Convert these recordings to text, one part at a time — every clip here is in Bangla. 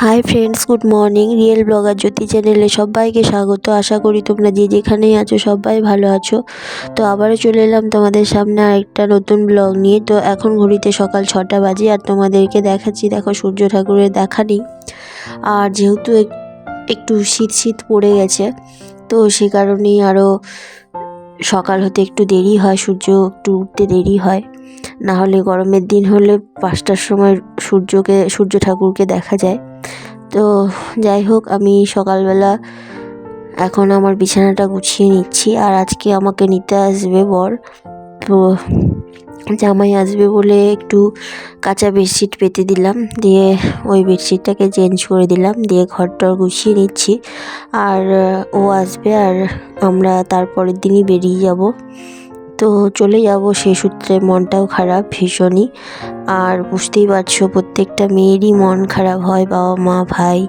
Hi friends good morning real blogger Jyoti চ্যানেলে সবাইকে স্বাগত। আশা করি তোমরা যে যেখানেই আছো সবাই ভালো আছো। তো আবারও চলে এলাম তোমাদের সামনে আরেকটা নতুন ব্লগ নিয়ে। তো এখন ঘড়িতে সকাল ছটা বাজে আর তোমাদেরকে দেখাচ্ছি, দেখো সূর্য ঠাকুরের দেখা নেই। আর যেহেতু এক- একটু শীত শীত পড়ে গেছে, তো সে কারণেই আরও সকাল হতে একটু দেরি হয়, সূর্য একটু উঠতে দেরি হয়। না হলে গরমের দিন হলে পাঁচটার সময় সূর্যকে, সূর্য ঠাকুরকে দেখা যায়। তো যাই হোক, আমি সকালবেলা এখন আমার বিছানাটা গুছিয়ে নিচ্ছি আর আজকে আমাকে নিতে আসবে বর। তো জামাই আসবে বলে একটু কাঁচা বেডশিট পেতে দিলাম, দিয়ে ওই বেডশিটটাকে চেঞ্জ করে দিলাম, দিয়ে ঘরটর গুছিয়ে নিচ্ছি। আর, ও আসবে আর আমরা তারপরের দিনই বেরিয়ে যাব। তো চলে যাব, সে সূত্রে মনটাও খারাপ, ভীষণই। আর বুঝতেই পারছ, প্রত্যেকটা মেয়েরই মন খারাপ হয়, বাবা মা, ভাই,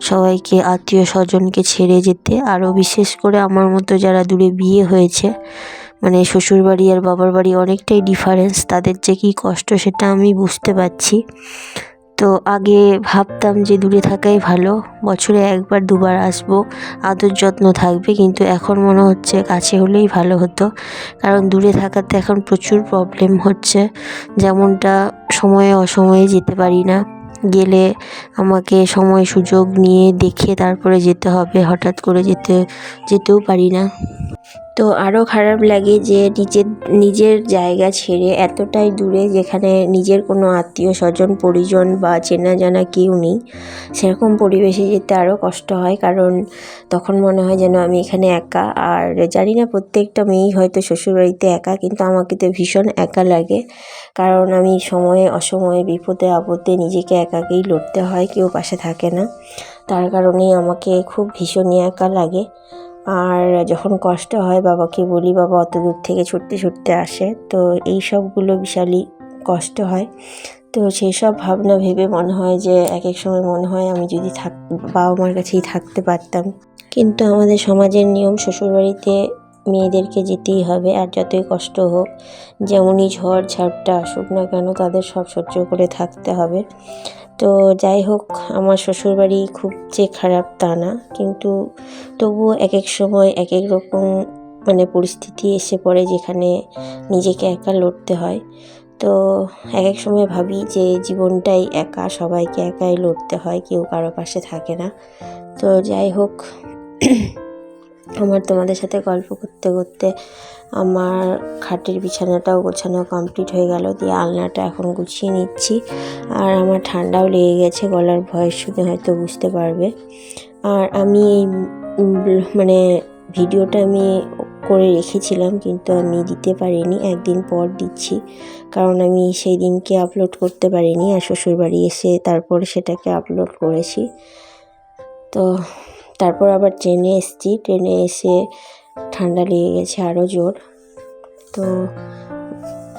সবাইকে, আত্মীয় স্বজনকে ছেড়ে যেতে। আরও বিশেষ করে আমার মতো যারা দূরে বিয়ে হয়েছে মানে শ্বশুরবাড়ি আর বাবার বাড়ি অনেকটাই ডিফারেন্স তাদের যে কী কষ্ট সেটা আমি বুঝতে পারছি। তো আগে ভাবতাম যে দূরে থাকাই ভালো। বছরে একবার, দুবার আসব। আদর যত্ন থাকবে, কিন্তু এখন মনে হচ্ছে কাছে হলেই ভালো হতো। কারণ দূরে থাকাতে এখন প্রচুর প্রবলেম হচ্ছে। যেমনটা সময়ে অসময়ে যেতে পারি না। গেলে আমাকে সময় সুযোগ নিয়ে দেখে তারপরে যেতে হবে। হঠাৎ করে যেতে, যেতেও পারি না। তো আরও খারাপ লাগে যে নিজের নিজের জায়গা ছেড়ে এতটাই দূরে যেখানে নিজের কোনো আত্মীয় স্বজন, পরিজন বা চেনা জানা কেউ নেই, সেরকম পরিবেশে যেতে আরও কষ্ট হয়। কারণ তখন মনে হয় যেন আমি এখানে একা। আর জানি না প্রত্যেকটা মেয়েই হয়তো শ্বশুরবাড়িতে একা, কিন্তু আমাকে তো ভীষণ একা লাগে। কারণ আমি সময়ে অসময়ে, বিপদে, আপদে নিজেকে একাকেই লড়তে হয়, কেউ পাশে থাকে না। তার কারণেই আমাকে খুব ভীষণই একা লাগে। আর যখন কষ্ট হয় বাবাকে বলি, বাবা, অত দূর থেকে ছুটতে ছুটতে আসে। তো এই সবগুলো বিশালই কষ্ট হয়। তো সেই সব ভাবনা ভেবে মনে হয় যে এক এক সময় মনে হয় আমি যদি থাক বাবা মার কাছেই থাকতে পারতাম। কিন্তু আমাদের সমাজের নিয়ম শ্বশুরবাড়িতে মেয়েদেরকে যেতেই হবে, আর যতই কষ্ট হোক, যেমনই ঝড় ঝাপটা আসুক না কেন, তাদের সব সহ্য করে থাকতে হবে। তো যাই হোক, আমার শ্বশুরবাড়ি খুব যে খারাপ তা না, কিন্তু তবুও এক এক সময় এক এক রকম মানে পরিস্থিতি এসে পড়ে যেখানে নিজেকে একা লড়তে হয়। তো এক এক সময় ভাবি যে জীবনটাই একা, সবাইকে একাই লড়তে হয়, কেউ কারও পাশে থাকে না। তো যাই হোক, আমার তোমাদের সাথে গল্প করতে করতে আমার খাটের বিছানাটাও গোছানো কমপ্লিট হয়ে গেল, দিয়ে আলনাটা এখন গুছিয়ে নিচ্ছি। আর আমার ঠান্ডাও লেগে গেছে, গলার ভয়েস শুনে হয়তো বুঝতে পারবে। আর আমি এই মানে ভিডিওটা আমি করে রেখেছিলাম, কিন্তু আমি দিতে পারিনি, একদিন পর দিচ্ছি। কারণ আমি সেই দিনকে আপলোড করতে পারিনি, আর শ্বশুরবাড়ি এসে তারপর সেটাকে আপলোড করেছি। তো তারপর আবার ট্রেনে এসেছি ট্রেনে এসে ঠান্ডা লেগে গেছে আরও জোর। তো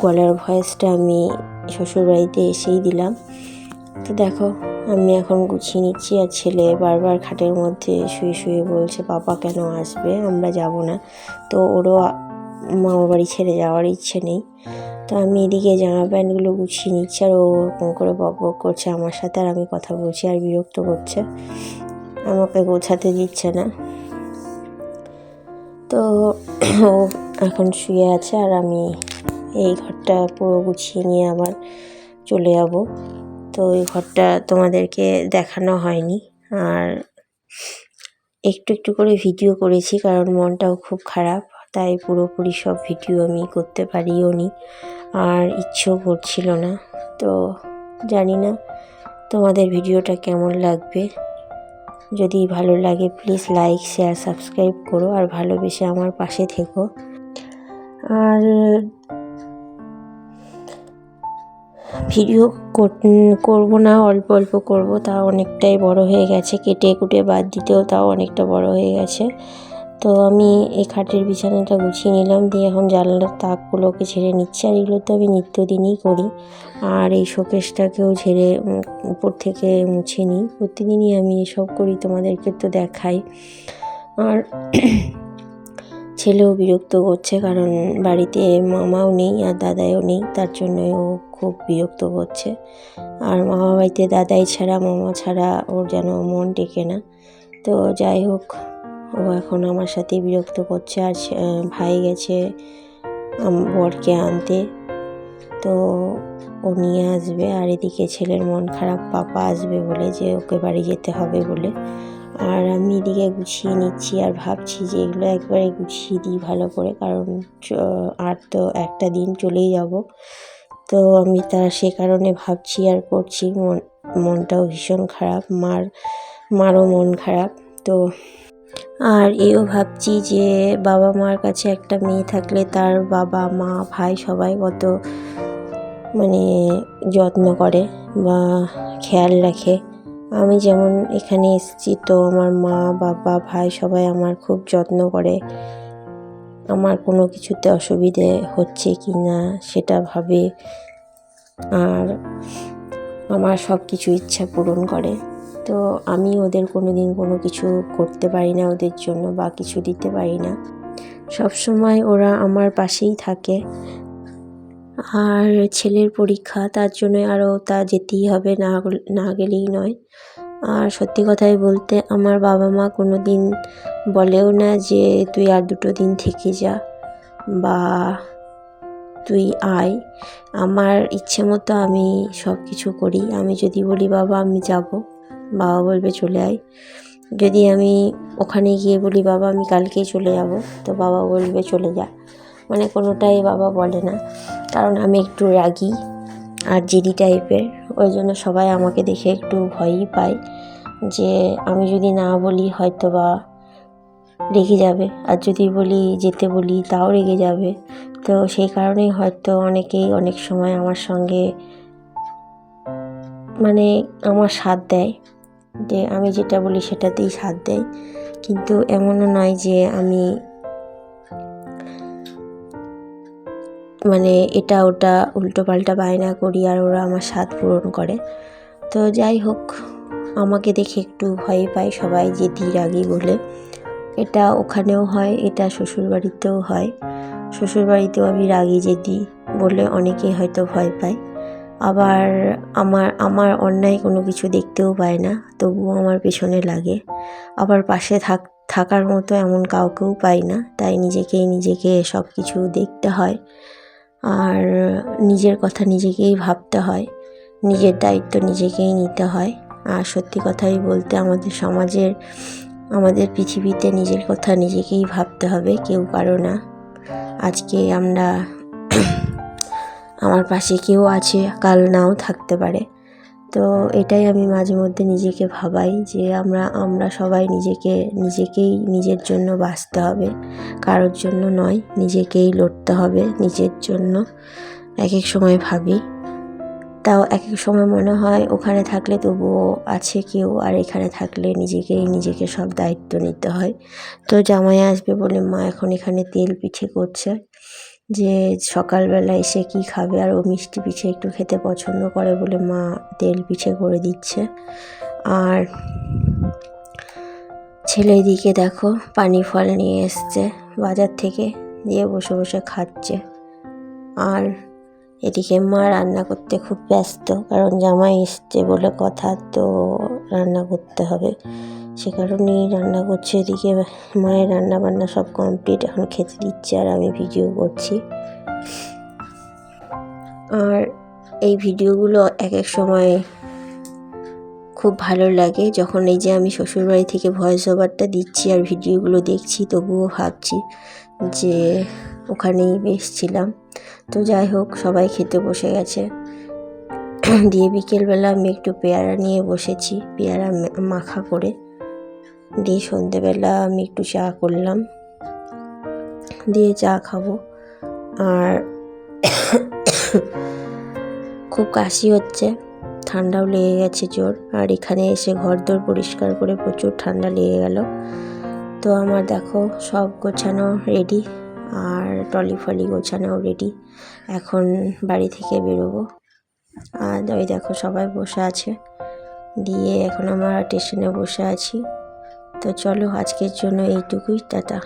গলার ভয়েসটা আমি শ্বশুরবাড়িতে এসেই দিলাম। তো দেখো, আমি এখন গুছিয়ে নিচ্ছি আর ছেলে বারবার খাটের মধ্যে শুয়ে শুয়ে বলছে পাপা কেন আসবে? আমরা যাব না। তো ওরও মামা বাড়ি ছেড়ে যাওয়ার ইচ্ছে নেই। তো আমি এদিকে জামা প্যান্টগুলো গুছিয়ে নিচ্ছি আর ও ওরকম করে বক বক করছে আমার সাথে আর আমি কথা বলছি আর বিরক্ত করছে। আমাকে গোছাতে দিচ্ছে না। তো এখন শুয়ে আছে আর আমি এই ঘরটা পুরো গুছিয়ে নিয়ে আবার চলে যাব। তো এই ঘরটা তোমাদেরকে দেখানো হয়নি আর একটু একটু করে ভিডিও করেছি কারণ মনটাও খুব খারাপ, তাই পুরোপুরি সব ভিডিও আমি করতে পারিও নি আর ইচ্ছেও করছিল না। তো জানি না তোমাদের ভিডিওটা কেমন লাগবে। যদি ভালো লাগে প্লিজ লাইক শেয়ার সাবস্ক্রাইব করো আর ভালোবেসে আমার পাশে থেকো। আর ভিডিও করব না, অল্প অল্প করব তা অনেকটাই বড় হয়ে গেছে। কেটে কুটে বাদ দিতেও তাও অনেকটা বড় হয়ে গেছে। তো আমি এই খাটের বিছানাটা গুছিয়ে নিলাম, দিয়ে এখন জানলার তাকগুলোকে ছেড়ে নিচ্ছি, আর এগুলো তো আমি নিত্যদিনই করি। আর এই শোকেসটাকেও ঝেড়ে উপর থেকে মুছে নিই। প্রতিদিনই আমি এসব করি, তোমাদেরকে তো দেখাই। আর ছেলেও বিরক্ত করছে, কারণ বাড়িতে মামাও নেই আর দাদাইও নেই, তার জন্যই ও খুব বিরক্ত করছে। আর মামা বাড়িতে দাদাই ছাড়া, মামা ছাড়া ওর যেন মন টেকে না। তো যাই হোক ও এখন আমার সাথে বিরক্ত করছে আর ভাই গেছে বরকে আনতে। তো ও নিয়ে আসবে আর এদিকে ছেলের মন খারাপ, পাপা আসবে বলে যে ওকে বাড়ি যেতে হবে বলে। আর আমি এদিকে গুছিয়ে নিচ্ছি আর ভাবছি যে এগুলো একবারে গুছিয়ে দিই ভালো করে, কারণ আর তো একটা দিন চলেই যাব। তো আমি তা সে কারণে ভাবছি আর করছি, মন, মনটাও ভীষণ খারাপ, মার, মারও মন খারাপ। তো আর এও ভাবছি যে বাবা মার কাছে একটা মেয়ে থাকলে তার বাবা, মা, ভাই সবাই কত মানে যত্ন করে বা খেয়াল রাখে। আমি যেমন এখানে এসেছি তো আমার মা, বাবা, ভাই সবাই আমার খুব যত্ন করে। আমার কোনো কিছুতে অসুবিধে হচ্ছে কি না সেটা ভাবে। আর আমার সব কিছু ইচ্ছা পূরণ করে। তো আমি ওদের কোনো দিন কোনো কিছু করতে পারি না ওদের জন্য বা কিছু দিতে পারি না। সব সময় ওরা আমার পাশেই থাকে। আর ছেলের পরীক্ষা, তার জন্য আরও তা যেতেই হবে, না না গেলেই নয়। আর সত্যি কথাই বলতে আমার বাবা মা কোনো দিন বলেও না যে তুই আর দুটো দিন থেকে যা বা তুই আয়। আমার ইচ্ছে মতো আমি সব কিছু করি। আমি যদি বলি, বাবা, আমি যাব। বাবা বলবে চলে আয়। যদি আমি ওখানে গিয়ে বলি, বাবা, আমি কালকেই চলে যাব, তো বাবা বলবে, চলে যা। মানে কোনোটাই বাবা বলে না। কারণ আমি একটু রাগি আর জেদি টাইপের। ওই জন্য সবাই আমাকে দেখে একটু ভয়ই পায় যে আমি যদি না বলি, হয়তো বা রেগে যাবে। আর যদি বলি, যেতে বলি, তাও রেগে যাবে। তো সেই কারণেই হয়তো অনেকেই অনেক সময় আমার সঙ্গে মানে আমার সাথ দেয়। যে আমি যেটা বলি সেটাতেই সাথ দেয়। কিন্তু এমনও নয় যে আমি মানে এটা ওটা উল্টো পাল্টা বায়না করি আর ওরা আমার স্বাদ পূরণ করে। তো যাই হোক, আমাকে দেখে একটু ভয় পায় সবাই যে রাগি বলে। এটা ওখানেও হয়, এটা শ্বশুরবাড়িতেও হয়। শ্বশুরবাড়িতেও আমি রাগি জেদি বলে অনেকেই হয়তো ভয় পায়। আবার আমার আমার অন্যায় কোনো কিছু দেখতেও পায় না, তবুও আমার পেছনে লাগে। আবার পাশে থাক, থাকার মতো এমন কাউকেও পাই না, তাই নিজেকেই নিজেকে সব কিছু দেখতে হয়। আর নিজের কথা নিজেকেই ভাবতে হয়, নিজের দায়িত্ব নিজেকেই নিতে হয়। আর সত্যি কথাই বলতে আমাদের সমাজের, আমাদের পৃথিবীতে নিজের কথা নিজেকেই ভাবতে হবে, কেউ কারও না। আজকে আমরা আমার পাশে কেউ আছে কাল নাও থাকতে পারে। তো এটাই আমি মাঝে মধ্যে নিজেকে ভাবাই যে আমরা আমরা সবাই নিজেকে, নিজেকেই নিজের জন্য বাঁচতে হবে। কারোর জন্য নয়, নিজেকেই লড়তে হবে, নিজের জন্য এক এক সময় ভাবি। তাও এক এক সময় মনে হয় ওখানে থাকলে তবুও আছে কেউ, আর এখানে থাকলে নিজেকেই নিজেকে সব দায়িত্ব নিতে হয়। তো জামাই আসবে বলে মা এখন এখানে তেল পিঠে করছে। যে সকালবেলা এসে কি খাবে আর ও মিষ্টি পিঠে একটু খেতে পছন্দ করে বলে মা তেল পিঠে করে দিচ্ছে। আর ছেলে দিকে দেখো পানি ফল নিয়ে এসছে, বাজার থেকে দিয়ে বসে বসে খাচ্ছে। আর এদিকে মা রান্না করতে খুব ব্যস্ত, কারণ জামাই এসছে বলে কথা, তো রান্না করতে হবে। সে কারণেই রান্না করছে, এদিকে মায়ের রান্না বান্না সব কমপ্লিট এখন খেতে দিচ্ছে আর আমি ভিডিও করছি। আর এই ভিডিওগুলো এক এক সময় খুব ভালো লাগে, যখন এই যে আমি শ্বশুরবাড়ি থেকে ভয়েস ওভারটা দিচ্ছি আর ভিডিওগুলো দেখছি, তবুও ভাবছি যে ওখানেই বেশ ছিলাম। তো যাই হোক, সবাই খেতে বসে গেছে। দিয়ে বিকেলবেলা আমি একটু পেয়ারা নিয়ে বসেছি, পেয়ারা মাখা করে। দিয়ে সন্ধেবেলা আমি একটু চা করলাম। দিয়ে চা খাব। আর খুব কাশি হচ্ছে, ঠান্ডাও লেগে গেছে জোর। আর এখানে এসে ঘর দোর পরিষ্কার করে প্রচুর ঠান্ডা লেগে গেল। তো আমার দেখো সব গোছানো রেডি আর টলি ফলি গোছানোও রেডি এখন বাড়ি থেকে বেরোবো। আর ওই দেখো সবাই বসে আছে। দিয়ে এখন আমরা স্টেশনে বসে আছি। তো চলো আজকের জন্য এইটুকুই টাটা।